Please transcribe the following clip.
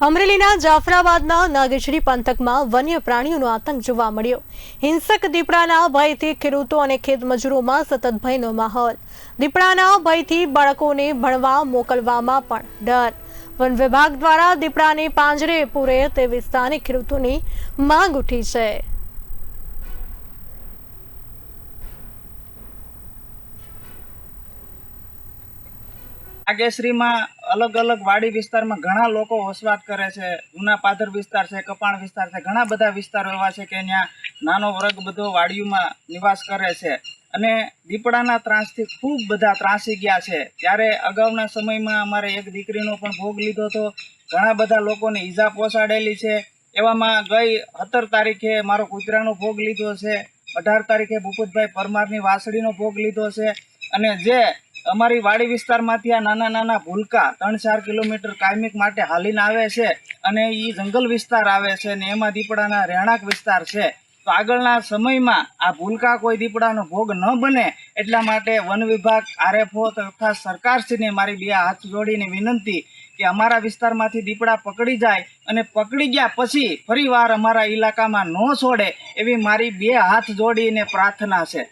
અમરેલીના જાફરાબાદના નાગેશ્વરી પંથકમાં વન્ય પ્રાણીઓનો આતંક જોવા મળ્યો. હિંસક દીપડાના ભયથી ખેડૂતો અને ખેતમજૂરોમાં સતત ભયનો માહોલ. દીપડાના ભયથી બાળકોને ભણવા મોકલવામાં પણ ડર. વન વિભાગ દ્વારા દીપડાને પાંજરે પૂરે તેવી સ્થાનિક ખેડૂતોની માંગ ઉઠી છે. નાગેશ્રીમાં અલગ અલગ વાડી વિસ્તારમાં ઘણા લોકો વસવાટ કરે છે. ઉના પાદર વિસ્તાર છે, કપાણ વિસ્તાર છે, ઘણા બધા વિસ્તારો એવા છે કે ત્યાં નાનો વર્ગ બધો વાડીઓમાં નિવાસ કરે છે. અને દીપડાના ત્રાસથી ખૂબ બધા ત્રાસી ગયા છે. ત્યારે અગાઉના સમયમાં અમારે એક દીકરીનો પણ ભોગ લીધો હતો. ઘણા બધા લોકોને ઈજા પહોંચાડેલી છે. એવામાં ગઈ સત્તર તારીખે મારો કૂતરાનો ભોગ લીધો છે. અઢાર તારીખે ભૂપતભાઈ પરમારની વાસળીનો ભોગ લીધો છે. અને જે અમારી વાડી વિસ્તારમાંથી આ નાના નાના ભૂલકા ત્રણ ચાર કિલોમીટર કાયમિક માટે હાલીને આવે છે અને એ જંગલ વિસ્તાર આવે છે ને એમાં દીપડાના રહેણાંક વિસ્તાર છે. તો આગળના સમયમાં આ ભૂલકા કોઈ દીપડાનો ભોગ ન બને એટલા માટે વન વિભાગ, આરએફઓ તથા સરકારશ્રીને મારી બે હાથ જોડીને વિનંતી કે અમારા વિસ્તારમાંથી દીપડા પકડી જાય અને પકડી ગયા પછી ફરીવાર અમારા ઇલાકામાં ન છોડે એવી મારી બે હાથ જોડીને પ્રાર્થના છે.